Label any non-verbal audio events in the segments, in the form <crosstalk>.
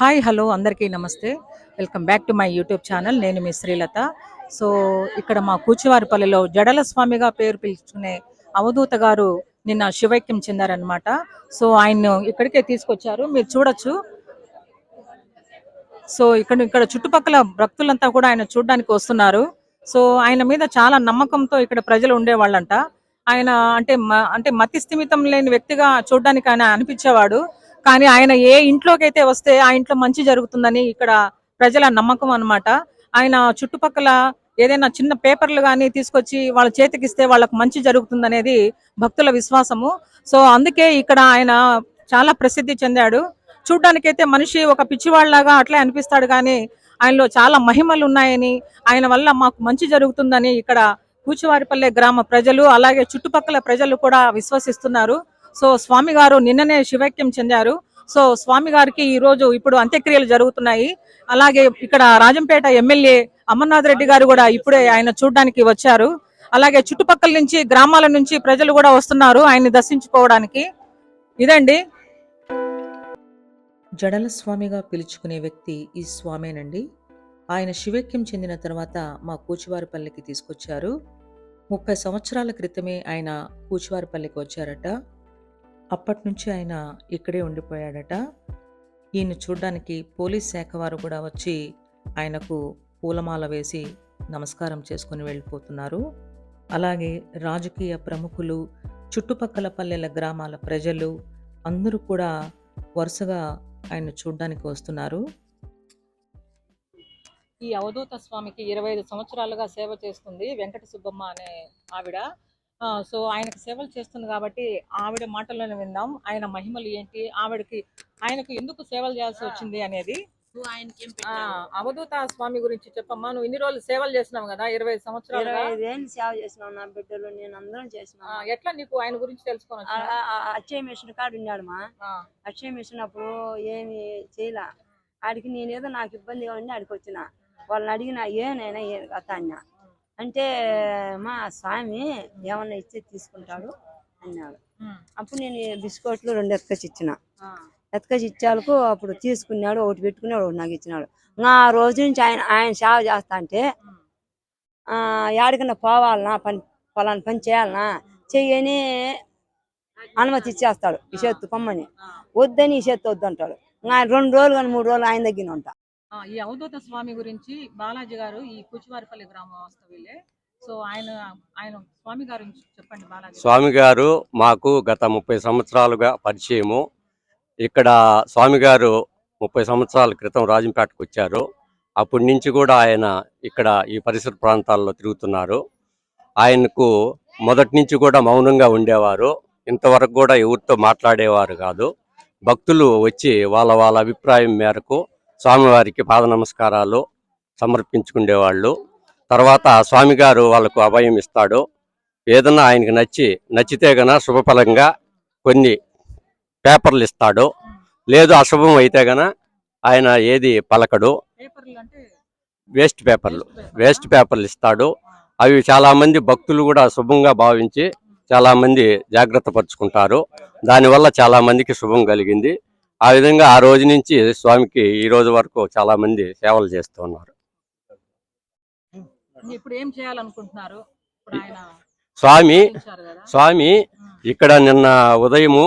Hi hello అందరికీ నమస్తే. Welcome back to my YouTube channel. నేను మీ శ్రీలత. సో ఇక్కడ మా కూచివారిపల్లిలో జడల స్వామిగా పేరు పిలుచుకునే అవధూత గారు నిన్న శివైక్యం చెందారనమాట సో ఆయన్ను ఇక్కడికే తీసుకొచ్చారు. మీరు చూడొచ్చు. సో ఇక్కడ ఇక్కడ చుట్టుపక్కల భక్తులంతా కూడా ఆయన చూడడానికి వస్తున్నారు. సో ఆయన మీద చాలా నమ్మకంతో ఇక్కడ ప్రజలు ఉండేవాళ్ళంట. ఆయన అంటే మ- అంటే మతి స్థిమితం లేని వ్యక్తిగా చూడడానికి ఆయన అనిపించేవాడు. కానీ ఆయన ఏ ఇంట్లోకి అయితే వస్తే ఆ ఇంట్లో మంచి జరుగుతుందని ఇక్కడ ప్రజల నమ్మకం అన్నమాట. ఆయన చుట్టుపక్కల ఏదైనా చిన్న పేపర్లు కానీ తీసుకొచ్చి వాళ్ళ చేతికిస్తే వాళ్ళకు మంచి జరుగుతుందనేది భక్తుల విశ్వాసము. సో అందుకే ఇక్కడ ఆయన చాలా ప్రసిద్ధి చెందాడు. చూడ్డానికైతే మనిషి ఒక పిచ్చివాళ్ళాగా అట్లే అనిపిస్తాడు కానీ ఆయనలో చాలా మహిమలు ఉన్నాయని ఆయన వల్ల మాకు మంచి జరుగుతుందని ఇక్కడ కూచివారిపల్లె గ్రామ ప్రజలు అలాగే చుట్టుపక్కల ప్రజలు కూడా విశ్వసిస్తున్నారు. సో స్వామి గారు నిన్ననే శివైక్యం చెందారు. సో స్వామి గారికి ఈ రోజు ఇప్పుడు అంత్యక్రియలు జరుగుతున్నాయి. అలాగే ఇక్కడ రాజంపేట ఎమ్మెల్యే అమర్నాథ్ రెడ్డి గారు కూడా ఇప్పుడే ఆయన చూడడానికి వచ్చారు. అలాగే చుట్టుపక్కల నుంచి గ్రామాల నుంచి ప్రజలు కూడా వస్తున్నారు ఆయన్ని దర్శించుకోవడానికి. ఇదండి. జడల స్వామిగా పిలుచుకునే వ్యక్తి ఈ స్వామేనండి. ఆయన శివైక్యం చెందిన తర్వాత మా కూచివారిపల్లికి తీసుకొచ్చారు. ముప్పై సంవత్సరాల క్రితమే ఆయన కూచివారిపల్లికి వచ్చారట. అప్పటి నుంచి ఆయన ఇక్కడే ఉండిపోయాడట. ఈయన చూడ్డానికి పోలీస్ శాఖ వారు కూడా వచ్చి ఆయనకు పూలమాల వేసి నమస్కారం చేసుకుని వెళ్ళిపోతున్నారు. అలాగే రాజకీయ ప్రముఖులు చుట్టుపక్కల పల్లెల గ్రామాల ప్రజలు అందరూ కూడా వరుసగా ఆయన చూడ్డానికి వస్తున్నారు. ఈ అవధూత స్వామికి ఇరవై ఐదు సంవత్సరాలుగా సేవ చేస్తుంది వెంకట సుబ్బమ్మ అనే ఆవిడ. సో ఆయనకు సేవలు చేస్తుంది కాబట్టి ఆవిడ మాటల్లోనే విందాం ఆయన మహిమలు ఏంటి? ఆవిడకి ఆయనకు ఎందుకు సేవలు చేయాల్సి వచ్చింది అనేది? అవధూత స్వామి గురించి చెప్పమ్మా. నువ్వు ఇన్ని రోజులు సేవలు చేసినావు కదా ఇరవై ఐదేళ్ళు సేవ చేసినావు నా బిడ్డలు నేను అందరం చేసినాం ఎట్లా నీకు ఆయన గురించి తెలుసుకొని? అచ్చయ్య మిషన్ కాడు ఉన్నాడు మా. అచ్చయ్య మిషన్ అప్పుడు ఏమి చేయలే. ఆడికి నేనేదో నాకు ఇబ్బందిగా ఉండి ఆడికి వచ్చిన. వాళ్ళని అడిగిన ఏనైనా ఏ అన్నా అంటే మా స్వామి ఏమన్నా ఇచ్చి తీసుకుంటాడు అన్నాడు. అప్పుడు నేను బిస్కెట్లు రెండు ఎత్తుకొచ్చి ఇచ్చిన. ఎత్తుకొచ్చి ఇచ్చాలకు అప్పుడు తీసుకున్నాడు ఒకటి పెట్టుకున్నాడు ఒకటి నాకు ఇచ్చినాడు. నా రోజు నుంచి ఆయన ఆయన సేవ చేస్తా అంటే యాడికన్నా పోవాలనా పని పొలాన్ని పని చేయాలనా చెయ్యని అనుమతి ఇచ్చేస్తాడు ఈ చేత్తు పొమ్మని. వద్దని ఈ చేత్తు వద్దంటాడు. ఇంకా ఆయన రెండు రోజులు కానీ మూడు రోజులు ఆయన దగ్గర ఉంటా. ఈ అవధూత స్వామి గురించి బాలాజీ గారు ఈ కూచివారిపల్లి గ్రామ సో ఆయన ఆయన స్వామి గారు చెప్పండి బాలాజీ స్వామి గారు మాకు గత ముప్పై సంవత్సరాలుగా పరిచయము. ఇక్కడ స్వామి గారు ముప్పై సంవత్సరాల క్రితం రాజంపేటకు వచ్చారు. అప్పటి నుంచి కూడా ఆయన ఇక్కడ ఈ పరిసర ప్రాంతాల్లో తిరుగుతున్నారు. ఆయనకు మొదటి నుంచి కూడా మౌనంగా ఉండేవారు. ఇంతవరకు కూడా ఎవరితో మాట్లాడేవారు కాదు. భక్తులు వచ్చి వాళ్ళ వాళ్ళ అభిప్రాయం మేరకు స్వామివారికి పాద నమస్కారాలు సమర్పించుకునేవాళ్ళు తర్వాత స్వామి గారు వాళ్ళకు అభయం ఇస్తాడు. ఏదన్నా ఆయనకి నచ్చి నచ్చితే గన శుభఫలంగా కొన్ని పేపర్లు ఇస్తాడు. లేదు అశుభం అయితే గన ఆయన ఏది పలకడు. వేస్ట్ పేపర్లు. వేస్ట్ పేపర్లు? ఇస్తాడు. అవి చాలా మంది భక్తులు కూడా శుభంగా భావించి చాలా మంది జాగ్రత్త పరుచుకుంటారు. దానివల్ల చాలా మందికి శుభం కలిగింది. ఆ విధంగా ఆ రోజు నుంచి స్వామికి ఈ రోజు వరకు చాలా మంది సేవలు చేస్తూ ఉన్నారు. ఇప్పుడు ఏం చేయాలనుకుంటున్నారు? ఇప్పుడు ఆయన స్వామి స్వామి ఇక్కడ నిన్న ఉదయము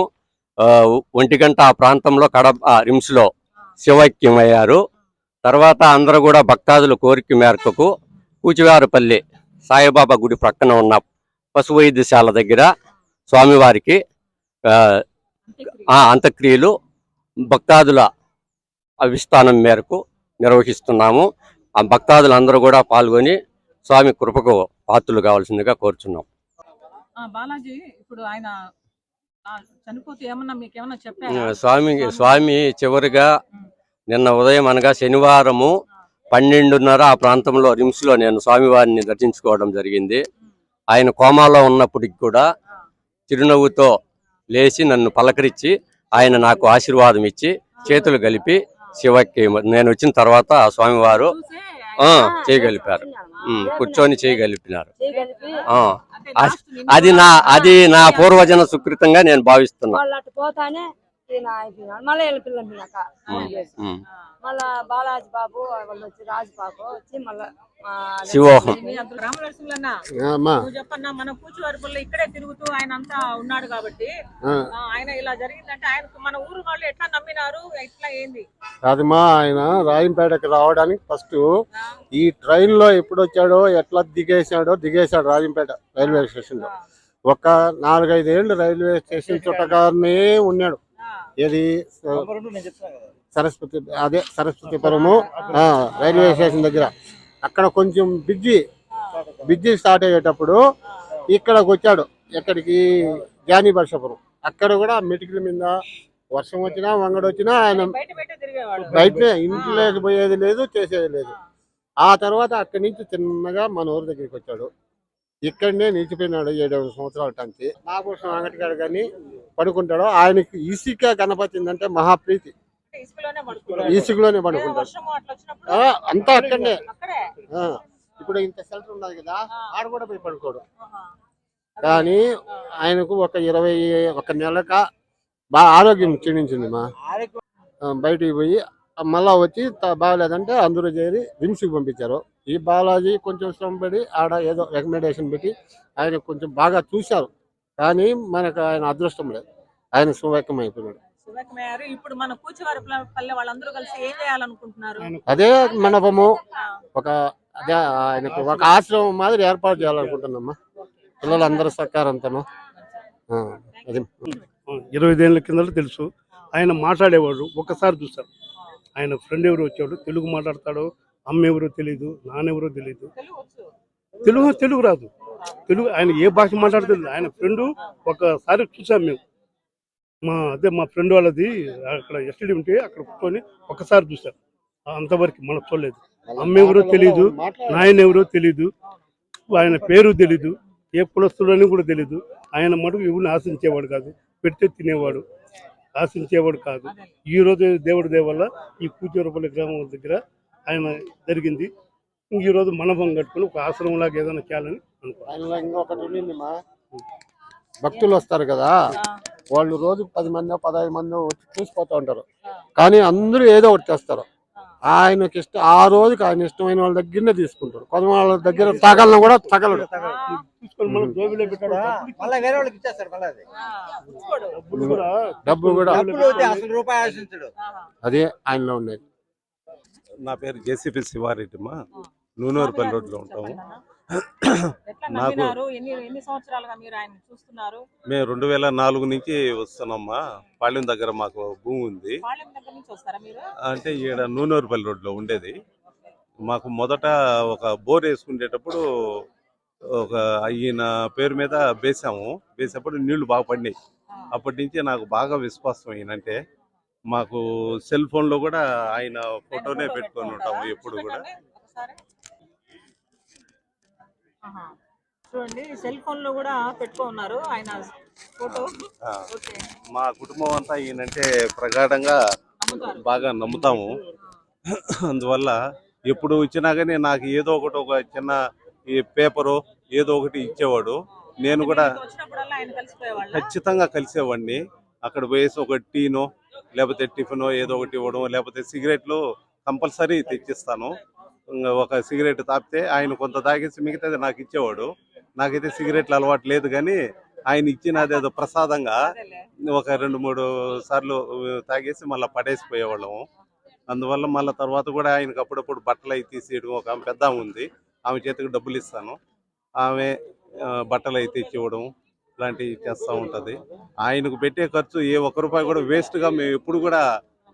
ఒంటి గంట ఆ ప్రాంతంలో కడప రిమ్స్లో శివైక్యం అయ్యారు. తర్వాత అందరూ కూడా భక్తాదుల కోరిక మేరకు కూచివారపల్లి సాయిబాబా గుడి ప్రక్కన ఉన్న పశు వైద్యశాల దగ్గర స్వామివారికి అంత్యక్రియలు భక్తాదుల అభిస్థానం మేరకు నిర్వహిస్తున్నాము. ఆ భక్తాదులు అందరూ కూడా పాల్గొని స్వామి కృపకు పాత్రలు కావాల్సిందిగా కోరుచున్నాం. ఆ, బాలాజీ ఇప్పుడు ఆయన ఆ, చనిపోతే ఏమన్నా మీకు ఏమన్నా ఆ, చెప్పారా స్వామి. స్వామి చివరిగా నిన్న ఉదయం అనగా శనివారము పన్నెండున్నర ఆ ప్రాంతంలో రిమ్స్లో నేను స్వామివారిని దర్శించుకోవడం జరిగింది. ఆయన కోమాలో ఉన్నప్పటికి కూడా చిరునవ్వుతో లేచి నన్ను పలకరించి ఆయన నాకు ఆశీర్వాదం ఇచ్చి చేతులు కలిపి శివకి నేను వచ్చిన తర్వాత ఆ స్వామివారు చేయగలిపారు. కూర్చొని చేయగలిపినారు. అది- నా అది నా పూర్వజన సుకృతంగా నేను భావిస్తున్నా. ఈయన అయిపోయినాడు మళ్ళీ వీళ్ళ పిల్లలు. మళ్ళా బాలాజీ బాబు వాళ్ళు వచ్చి రాజు బాబు వచ్చి మళ్ళా శివోహం. చెప్పన్నా మన కూచివారిపల్లి ఇక్కడే తిరుగుతూ ఆయన అంతా ఉన్నాడు కాబట్టి ఆయన ఇలా జరిగిందంటే ఆయనకు మన ఊరు వాళ్ళు ఎట్లా నమ్మినారు ఎట్లా ఏంది? కాదమ్మా ఆయన రాయంపేటకి రావడానికి ఫస్ట్ ఈ ట్రైన్లో ఎప్పుడు వచ్చాడో ఎట్లా దిగేశాడో దిగేశాడు రాజంపేట రైల్వే స్టేషన్లో ఒక నాలుగైదేళ్ళు రైల్వే స్టేషన్ చుట్టగానే ఉన్నాడు. ఏది? సరస్వతి అదే సరస్వతిపురము ఆ, రైల్వే స్టేషన్ దగ్గర. అక్కడ కొంచెం బిజీ బిజీ స్టార్ట్ అయ్యేటప్పుడు ఇక్కడికి వచ్చాడు. ఎక్కడికి? జానీ బర్షపురం అక్కడ కూడా మెటికల మీద వర్షం వచ్చినా వంగడు వచ్చినా ఆయన బయటనే ఇంట్లోకి పోయేది లేదు చేసేది లేదు. ఆ తర్వాత అక్కడి నుంచి చిన్నగా మన ఊరి దగ్గరికి వచ్చాడు. ఇక్కడనే నిలిచిపోయినాడు ఏడు సంవత్సరాల టంచి నాగభూషణ వెంకటగారు కానీ పడుకుంటాడు ఆయనకి ఇసుక గణపతిందంటే మహాప్రీతి. ఇసుకలోనే పడుకుంటాడు. అంతా అక్కడనే. ఇప్పుడు ఇంత షెల్టర్ ఉన్నది కదా ఆడ కూడా పోయి పడుకోడు. కానీ ఆయనకు ఒక ఇరవై ఒక నెలక బాగా ఆరోగ్యం క్షీణించింది మా. బయటికి పోయి మళ్ళా వచ్చి బాగలేదంటే అందరూ చేరి రిమ్స్కి పంపించారు. ఈ బాలాజీ కొంచెం శ్రమపడి ఆడ ఏదో రికమెండేషన్ పెట్టి ఆయన కొంచెం బాగా చూశారు. కానీ మనకు ఆయన అదృష్టం లేదు. ఆయన సువేకం అయిపోయినాడు శివకమయ్యారు ఇప్పుడు మన కూచివారి పల్లె వాళ్ళందరూ కలిసి ఏం చేయాలనుకుంటున్నారు? అదే మండపము. ఒక అదే ఆయనకు ఒక ఆశ్రమం మాదిరి ఏర్పాటు చేయాలనుకుంటున్నామ్మా పిల్లలందరూ సహకారంతోను. ఆ, అది. ఇరవై ఐదేళ్ళ కిందట తెలుసు. ఆయన మాట్లాడేవాడు. ఒక్కసారి చూస్తాం ఆయన ఫ్రెండ్ ఎవరు వచ్చాడు. తెలుగు మాట్లాడతాడో అమ్మ ఎవరో తెలియదు నాన్నెవరో తెలియదు తెలుగు తెలుగు రాదు. తెలుగు ఆయన ఏ భాష మాట్లాడతాడు ఆయన ఫ్రెండ్ ఒకసారి చూసాం మేము. మా అదే మా ఫ్రెండ్ వాళ్ళది అక్కడ ఎస్టీడీ ఉంటే అక్కడ కూర్చొని ఒకసారి చూసాం. అంతవరకు మనకు చూడలేదు. అమ్మ ఎవరో తెలియదు నాయన ఎవరో తెలీదు ఆయన పేరు తెలీదు ఏ కులస్తులని కూడా తెలీదు. ఆయన మటుకు ఎవరిని ఆశించేవాడు కాదు. పెడితే తినేవాడు. ఆశించేవాడు కాదు. ఈ రోజు దేవుడి దయ వల్ల ఈ కూచూరపల్లి గ్రామం దగ్గర ఆయన జరిగింది. ఇంక ఈ రోజు మనభం కట్టుకుని ఒక ఆశ్రమం లాగా ఏదైనా చేయాలని అనుకో ఆయనలో ఇంకొకటి ఉండిందిమా? భక్తులు వస్తారు కదా. వాళ్ళు రోజు పది మంది పదహైదు మంది వచ్చి చూసిపోతూ ఉంటారు. కానీ అందరూ ఏదో ఒకటి తెస్తారు ఆయనకి ఇష్టం ఆ రోజుకి ఆయన ఇష్టమైన వాళ్ళ దగ్గరనే తీసుకుంటారు. కొంత వాళ్ళ దగ్గర తగలను కూడా తగలడు. డబ్బు కూడా. అదే ఆయనలో ఉండేది. నా పేరు జేసీపీ శివారెడ్డిమా? నూనూరుపల్లి రోడ్లో ఉంటాము. <clears throat> నాకు- మేము రెండు వేల నాలుగు నుంచి వస్తున్నామా పాళ్యం దగ్గర మాకు భూమి ఉంది. అంటే ఈడ నూనూరుపల్లి రోడ్లో ఉండేది. మాకు మొదట ఒక బోర్ వేసుకునేటప్పుడు ఒక ఈయన పేరు మీద వేసాము. వేసేటప్పుడు నీళ్ళు బాగా పడినాయి. అప్పటి నుంచి నాకు బాగా విశ్వాసం ఈయనంటే. మాకు సెల్ ఫోన్లో కూడా ఆయన ఫోటోనే పెట్టుకొని ఉంటాము ఎప్పుడు కూడా. చూడండి సెల్ ఫోన్లో కూడా పెట్టుకో ఉన్నారు ఆయన ఫోటో. మా కుటుంబం అంతా ఈయనంటే ప్రగాఢంగా బాగా నమ్ముతాము. అందువల్ల ఎప్పుడు వచ్చినా కానీ నాకు ఏదో ఒకటి ఒక చిన్న ఈ పేపరు ఏదో ఒకటి ఇచ్చేవాడు. నేను కూడా ఖచ్చితంగా కలిసేవాడిని. అక్కడ పోయేసి ఒక టీనో లేకపోతే టిఫినో ఏదో ఒకటి ఇవ్వడం లేకపోతే సిగరెట్లు కంపల్సరీ తెచ్చిస్తాను. ఒక సిగరెట్ తాపితే ఆయన కొంత తాగేసి మిగతాది నాకు ఇచ్చేవాడు. నాకైతే సిగరెట్లు అలవాటు లేదు కానీ ఆయన ఇచ్చిన అదేదో ప్రసాదంగా ఒక రెండు మూడు సార్లు తాగేసి మళ్ళీ పడేసిపోయేవాళ్ళము అందువల్ల మళ్ళీ తర్వాత కూడా ఆయనకు అప్పుడప్పుడు బట్టలు అవి తీసేయడం ఒక ఆమె పెద్ద ఉంది. ఆమె చేతికి డబ్బులు ఇస్తాను. ఆమె బట్టలు అయితే ఇచ్చివ్వడం ఇలాంటివి చేస్తూ ఉంటుంది. ఆయనకు పెట్టే ఖర్చు ఏ ఒక్క రూపాయి కూడా వేస్ట్గా మేము ఎప్పుడు కూడా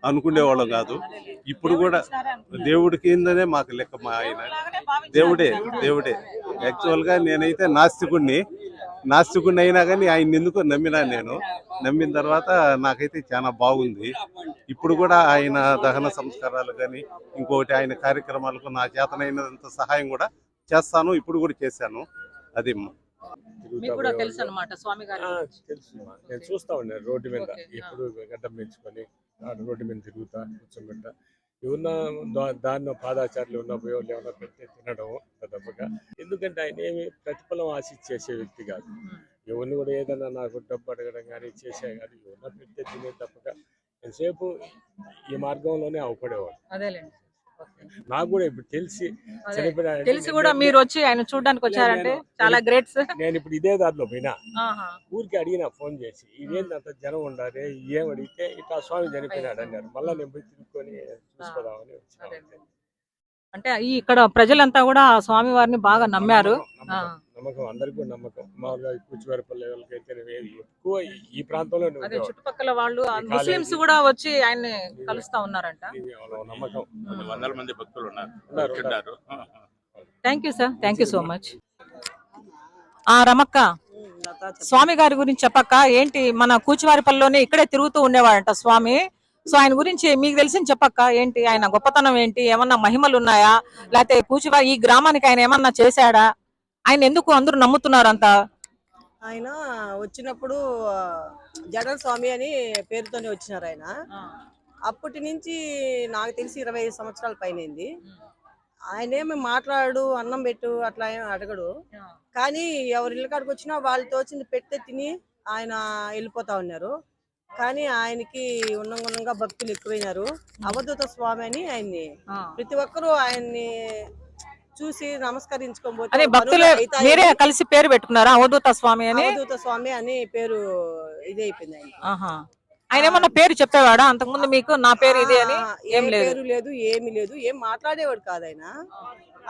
అనుకునేవాళ్ళం కాదు. ఇప్పుడు కూడా. దేవుడి కిందనే మాకు లెక్క మా ఆయన. దేవుడే. దేవుడే. యాక్చువల్గా నేనైతే నాస్తికుణ్ణి. నాస్తికుణ్ణి అయినా కానీ ఆయన ఎందుకు నమ్మినా నేను. నమ్మిన తర్వాత నాకైతే చాలా బాగుంది. ఇప్పుడు కూడా ఆయన దహన సంస్కారాలు కానీ ఇంకొకటి ఆయన కార్యక్రమాలకు నా చేతనైనంత సహాయం కూడా చేస్తాను. ఇప్పుడు కూడా చేశాను. అది మీకు కూడా తెలుసు అనమాట స్వామి గారి. ఆ, గురించి. తెలుసు. మా. నేను చూస్తా ఉన్నాను రోడ్డు మీద. ఎప్పుడు గడ్డం పెంచుకొని ఆ రోడ్డు మీద తిరుగుతా కూర్చోబెట్ట ఉన్న దా- పాదాచారులు ఉన్న పోయో ఏమన్నా తినడం తప్పక ఎందుకంటే ఆయన ఏమి ప్రతిఫలం ఆశించేసే వ్యక్తి కాదు. ఎవరిని కూడా ఏదైనా నాకు డబ్బు అడగడం కానీ చేసే కానీ ఎవరన్నా పెడితే తినే తప్పగా ఎంతసేపు ఈ మార్గంలోనే అవపడేవాడు అదేలేండి. నాకు కూడా ఇప్పుడు తెలిసి తెలిసి కూడా మీరు వచ్చి ఆయన చూడడానికి వచ్చారంటే చాలా గ్రేట్ సార్ నేను ఇప్పుడు ఇదే దారిలో పోయినా. ఊరికి అడిగిన ఫోన్ చేసి ఇదేంటి అంత జనం ఉండాలి? ఏం అడిగితే ఇట్లా స్వామి చనిపోయినాడు అన్నారు. మళ్ళీ నేను పోయి తిరుక్కొని చూసుకోదామని వచ్చిన. అంటే ఈ ఇక్కడ ప్రజలంతా కూడా ఆ స్వామి వారిని బాగా నమ్మారు. నమ్మకం, నమ్మకం, నమ్మకం అందరికీ కూడా నమ్మకం. మామూలుగా ఈ కూచివారిపల్లి వాళ్ళకైతే ఎక్కువ ఈ- ఈ ప్రాంతంలో అదే. చుట్టుపక్కల వాళ్ళు ఆ ముస్లిమ్స్. కూడా వచ్చి ఆయన్ని కలుస్తా ఉన్నారంట. నమ్మకం. కొన్ని వందల మంది భక్తులు ఉన్నారు ఉన్నారు, ఉన్నారు. Thank you sir thank you so much ఆ రమక్క స్వామి గారి గురించి చెప్పక్క ఏంటి మన కూచివారిపల్లిలోనే ఇక్కడే తిరుగుతూ ఉండేవాడంట స్వామి. సో ఆయన గురించి మీకు తెలిసింది చెప్పక్క ఏంటి? ఆయన గొప్పతనం ఏంటి? ఏమన్నా మహిమలు ఉన్నాయా? లేకపోతే కూచివారి ఈ గ్రామానికి ఆయన ఏమన్నా చేశాడా? ఆయన ఎందుకు అందరూ నమ్ముతున్నారు అంత ఆయన వచ్చినప్పుడు జగన్ స్వామి అని పేరుతోనే వచ్చినారు ఆయన. అప్పటి నుంచి నాకు తెలిసి ఇరవై ఐదు సంవత్సరాల పైనైంది. ఆయన ఏమి మాట్లాడు అన్నం పెట్టు అట్లా ఏం అడగడు. కానీ ఎవరి ఇళ్ళ కాడికి వచ్చినా వాళ్ళు తోచింది పెడితే తిని ఆయన వెళ్ళిపోతా ఉన్నారు. కానీ ఆయనకి ఉన్నంగా భక్తులు ఎక్కువైనారు. అవధూత స్వామి అని ఆయన్ని. ప్రతి ఒక్కరూ ఆయన్ని చూసి నమస్కరించుకోబోతే అదే భక్తులే పనులు అవుతాయని మీరే కలిసి పేరు పెట్టుకున్నారా? అవధూత స్వామి అని? అవధూత స్వామి అని పేరు ఇది అయిపోయింది ఆయన ఏమన్నా పేరు చెప్పేవాడా? అంతకుముందు మీకు నా పేరు ఇది అని? ఏం లేదు. పేరు లేదు ఏమి లేదు ఏం మాట్లాడేవాడు కాదు ఆయన.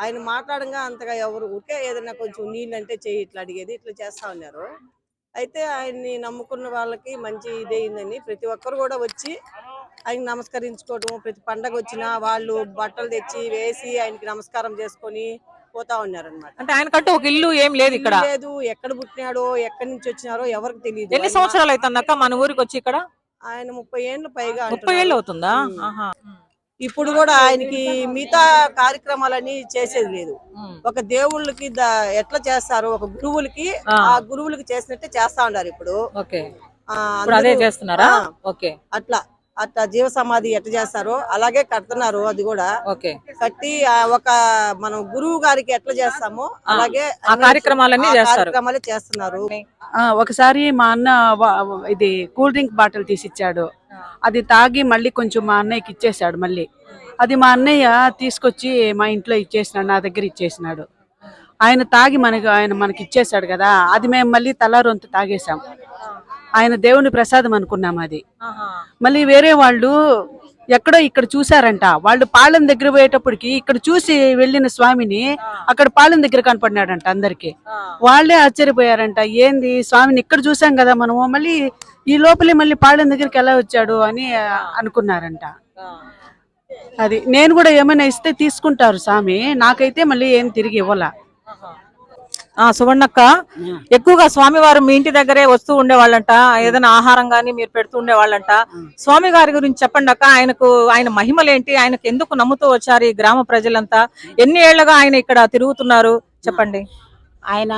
ఆయన మాట్లాడంగా అంతగా ఎవరు ఊరికే ఏదైనా కొంచెం నీళ్ళు అంటే చెయ్యి ఇట్లా అడిగేది ఇట్లా చేస్తా ఉన్నారు. అయితే ఆయన్ని నమ్ముకున్న వాళ్ళకి మంచి ఇదైందని ప్రతి ఒక్కరు కూడా వచ్చి ఆయన నమస్కరించుకోవడం ప్రతి పండగ వచ్చినా వాళ్ళు బట్టలు తెచ్చి వేసి ఆయనకి నమస్కారం చేసుకొని పోతా ఉన్నారు అనమాట అంటే ఆయనకంటూ ఒక ఇల్లు ఏం లేదు ఇక్కడ? లేదు. ఎక్కడ పుట్టినాడో ఎక్కడి నుంచి వచ్చినారో ఎవరికి తెలియదు ఎన్ని సంవత్సరాలు అవుతుందక్క మన ఊరికి వచ్చి ఇక్కడ? ఆయన ముప్పై ఏళ్ళు పైగా ముప్పై. ఏళ్ళు అవుతుందా. ఇప్పుడు కూడా ఆయనకి మిగతా కార్యక్రమాలని చేసేది లేదు. ఒక దేవుళ్ళకి ఎట్లా చేస్తారు ఒక గురువులకి ఆ. గురువులకి చేసినట్టే చేస్తా ఉన్నారు ఇప్పుడు. అదే చేస్తున్నారా? ఓకే. అట్లా. అట్లా జీవ సమాధి ఎట్లా చేస్తారో అలాగే కడుతున్నారు అది కూడా. ఓకే. కట్టి ఒక మనం గురువు గారికి ఎట్లా చేస్తామో అలాగే ఆ కార్యక్రమాలన్నీ కార్యక్రమాలే చేస్తున్నారు. ఆ, ఒకసారి మా అన్న ఇది కూల్ డ్రింక్ బాటిల్ తీసిచ్చాడు. అది తాగి మళ్ళీ కొంచెం మా అన్నయ్యకి ఇచ్చేసాడు మళ్ళీ. అది మా అన్నయ్య తీసుకొచ్చి మా ఇంట్లో ఇచ్చేసినాడు నా దగ్గర ఇచ్చేసినాడు. ఆయన తాగి మనకి ఆయన మనకి ఇచ్చేసాడు కదా అది మేము మళ్ళీ తలారొంతు తాగేసాం ఆయన దేవుని ప్రసాదం అనుకున్నాం అది. మళ్ళీ వేరే వాళ్ళు ఎక్కడో ఇక్కడ చూసారంట వాళ్ళు పాలెం దగ్గర పోయేటప్పటికి ఇక్కడ చూసి వెళ్ళిన స్వామిని అక్కడ పాలెం దగ్గర కనపడినాడంట అందరికి. వాళ్ళే ఆశ్చర్యపోయారంట. ఏంది స్వామిని ఇక్కడ చూసాం కదా మనము మళ్ళీ ఈ లోపలే మళ్ళీ పాలెం దగ్గరికి ఎలా వచ్చాడు అని అనుకున్నారంట. అది నేను కూడా ఏమైనా ఇస్తే తీసుకుంటారు స్వామి నాకైతే మళ్ళీ ఏం తిరిగి ఇవ్వాల. సువర్ణక్క ఎక్కువగా స్వామివారు మీ ఇంటి దగ్గరే వస్తూ ఉండేవాళ్ళంట ఏదైనా ఆహారం గాని మీరు పెడుతూ ఉండేవాళ్ళంట. స్వామి గారి గురించి చెప్పండి అక్క ఆయనకు ఆయన మహిమలేంటి ఆయనకు ఎందుకు నమ్ముతూ వచ్చారు ఈ గ్రామ ప్రజలంతా? ఎన్ని ఏళ్ళుగా ఆయన ఇక్కడ తిరుగుతున్నారు? చెప్పండి. ఆయన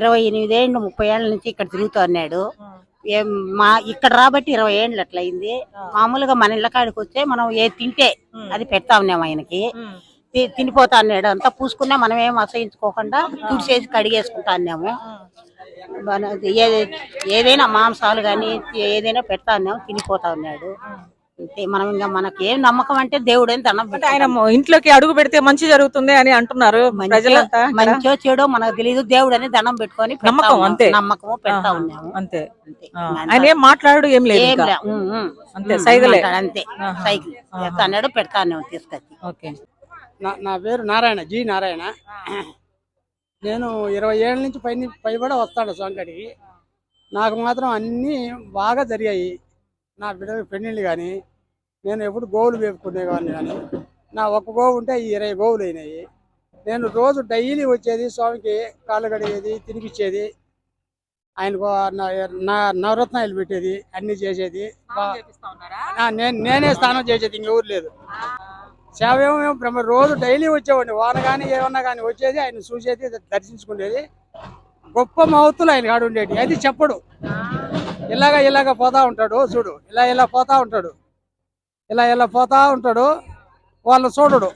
ఇరవై ఎనిమిదేళ్ళు ముప్పై ఏళ్ళ నుంచి ఇక్కడ తిరుగుతూ ఉన్నాడు ఏం మా ఇక్కడ రాబట్టి ఇరవై ఏళ్ళు అట్లయింది. మామూలుగా మన ఇళ్ళ కాడికి వస్తే మనం ఏ తింటే అది పెడతా ఉన్నాం ఆయనకి. తినిపోతా అన్నాడు. అంతా పూసుకున్నా మనం ఏం అసహించుకోకుండా తుడిచేసి కడిగేసుకుంటా అన్నాము. ఏదైనా మాంసాలు కానీ ఏదైనా పెడతా ఉన్నాము తినిపోతా ఉన్నాడు మనం ఇంకా మనకి ఏం నమ్మకం అంటే దేవుడు అని దండం ఆయన. ఇంట్లోకి అడుగు పెడితే మంచి జరుగుతుంది అని అంటున్నారు మంచో- చెడో మనకు తెలియదు దేవుడు అని దండం పెట్టుకొని నమ్మకం. అంతే. నమ్మకము పెడతా ఉన్నాము. అంతే. ఆయన ఏం మాట్లాడు ఏం లేదు. అంతే అంటాడు అంతే. సైకిల్ అన్నాడు పెడతా అన్నాము తీసుకొచ్చి. ఓకే. నా నా పేరు నారాయణ జి నారాయణ. నేను ఇరవై ఏళ్ళ నుంచి పై పైబడి వస్తాను సొంకడికి నాకు మాత్రం అన్నీ బాగా జరిగాయి. నా బిడ్డలకు పెళ్ళిళ్ళు కానీ నేను ఎప్పుడు గోవులు వేపుకునేవాడిని కానీ నా ఒక్క గోవు ఉంటే ఈ ఇరవై గోవులు అయినాయి. నేను రోజు డైలీ వచ్చేది స్వామికి కాళ్ళు కడిగేది తినిపించేది ఆయనకు నా- నవరత్నాలు పెట్టేది అన్ని చేసేది. నేను నేనే స్నానం చేసేది ఇంకెవరు లేదు. సేవ ఏమో బ్రహ్మ రోజు డైలీ వచ్చేవాడిని. వాన కానీ ఏమన్నా కానీ వచ్చేది ఆయన చూసేది దర్శించుకునేది. గొప్ప మహత్తులు ఆయన కాడు ఉండేది అది చెప్పడు. ఇలాగ ఇలాగ పోతా ఉంటాడు. చూడు ఇలా ఇలా పోతా ఉంటాడు. ఇలా ఇలా పోతా ఉంటాడు. వాళ్ళు చూడడు.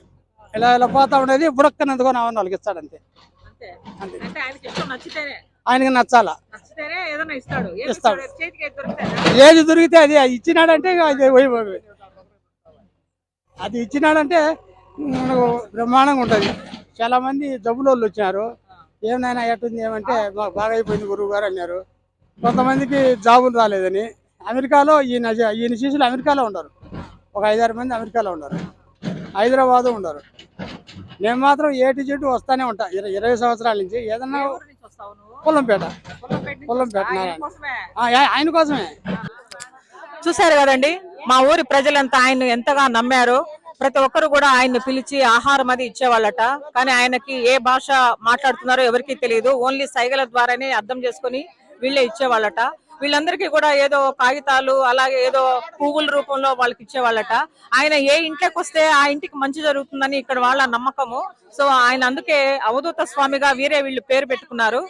ఇలా ఇలా పోతా ఉండేది. బుడక్కనందుకొని అవన్న వాళ్ళకి ఇస్తాడు అంతే. ఆయనకి నచ్చాలా? ఇస్తాడు. ఏది దొరికితే అది ఇచ్చినాడంటే అది అది ఇచ్చినాడంటే మనకు బ్రహ్మాండంగా ఉంటుంది. చాలా మంది జబ్బుల వాళ్ళు వచ్చినారు. ఏమైనా ఎట్టుంది ఏమంటే మాకు బాగా అయిపోయింది గురువు గారు అన్నారు. కొంతమందికి జాబులు రాలేదని. అమెరికాలో ఈయన ఈయన శిష్యులు అమెరికాలో ఉన్నారు ఒక ఐదారు మంది అమెరికాలో ఉన్నారు హైదరాబాదు ఉన్నారు నేను మాత్రం ఏటి చెట్టు వస్తానే ఉంటా. ఇర- ఇరవై సంవత్సరాల నుంచి ఏదన్నా పొల్లంపేట వస్తావా? ఆయన. కోసమే. చూశారు కదండి? మా ఊరి ప్రజలంతా ఆయన ఎంతగా నమ్మారు ప్రతి ఒక్కరు కూడా ఆయన్ని పిలిచి ఆహారం అది ఇచ్చేవాళ్ళట. కానీ ఆయనకి ఏ భాష మాట్లాడుతున్నారో ఎవరికి తెలియదు. ఓన్లీ సైగల ద్వారానే అర్థం చేసుకుని వీళ్ళే ఇచ్చేవాళ్ళట. వీళ్ళందరికీ కూడా ఏదో కాగితాలు అలాగే ఏదో పువ్వుల రూపంలో వాళ్ళకి ఇచ్చేవాళ్ళట. ఆయన ఏ ఇంట్లోకి వస్తే ఆ ఇంటికి మంచి జరుగుతుందని ఇక్కడ వాళ్ళ నమ్మకము. సో ఆయన అందుకే అవధూత స్వామిగా వీరే వీళ్ళు పేరు పెట్టుకున్నారు.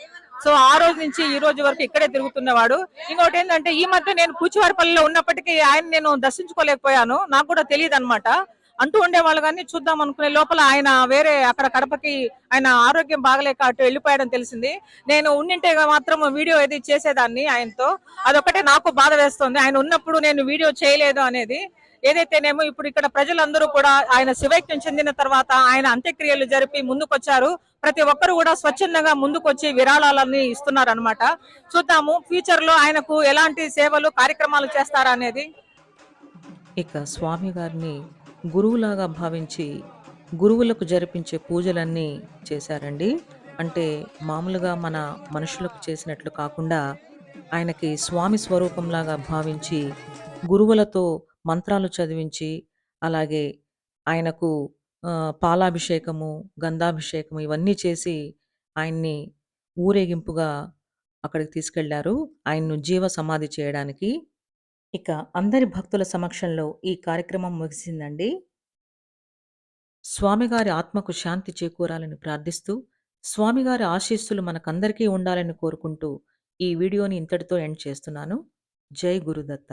సో ఆ రోజు నుంచి ఈ రోజు వరకు ఇక్కడే తిరుగుతున్నవాడు. ఇంకోటి ఏంటంటే ఈ మధ్య నేను కూచివారిపల్లిలో ఉన్నప్పటికీ ఆయన నేను దర్శించుకోలేకపోయాను. నాకు కూడా తెలియదు అనమాట అంటూ ఉండేవాళ్ళు కానీ చూద్దాం అనుకునే లోపల ఆయన వేరే అక్కడ కడపకి ఆయన ఆరోగ్యం బాగలేక అటు వెళ్ళిపోయాడని తెలిసింది. నేను ఉండింటే మాత్రం వీడియో ఏది చేసేదాన్ని ఆయనతో. అదొకటే నాకు బాధ వేస్తుంది. ఆయన ఉన్నప్పుడు నేను వీడియో చేయలేదు అనేది. ఏదైతేనేమో ఇప్పుడు ఇక్కడ ప్రజలందరూ కూడా ఆయన శివైక్యం చెందిన తర్వాత ఆయన అంత్యక్రియలు జరిపి ముందుకొచ్చారు. ప్రతి ఒక్కరు కూడా స్వచ్ఛందంగా ముందుకొచ్చి విరాళాలన్నీ ఇస్తున్నారు అనమాట చూద్దాము ఫ్యూచర్లో ఆయనకు ఎలాంటి సేవలు కార్యక్రమాలు చేస్తారా అనేది ఇక స్వామి గారిని గురువులాగా భావించి గురువులకు జరిపించే పూజలన్నీ చేశారండి. అంటే మామూలుగా మన మనుషులకు చేసినట్లు కాకుండా ఆయనకి స్వామి స్వరూపంలాగా భావించి గురువులతో మంత్రాలు చదివించి అలాగే ఆయనకు పాలాభిషేకము గంధాభిషేకము ఇవన్నీ చేసి ఆయన్ని ఊరేగింపుగా అక్కడికి తీసుకెళ్ళారు ఆయన్ను జీవ సమాధి చేయడానికి. ఇక అందరి భక్తుల సమక్షంలో ఈ కార్యక్రమం ముగిసిందండి. స్వామిగారి ఆత్మకు శాంతి చేకూరాలని ప్రార్థిస్తూ స్వామిగారి ఆశీస్సులు మనకందరికీ ఉండాలని కోరుకుంటూ ఈ వీడియోని ఇంతటితో ఎండ్ చేస్తున్నాను. జై గురుదత్త.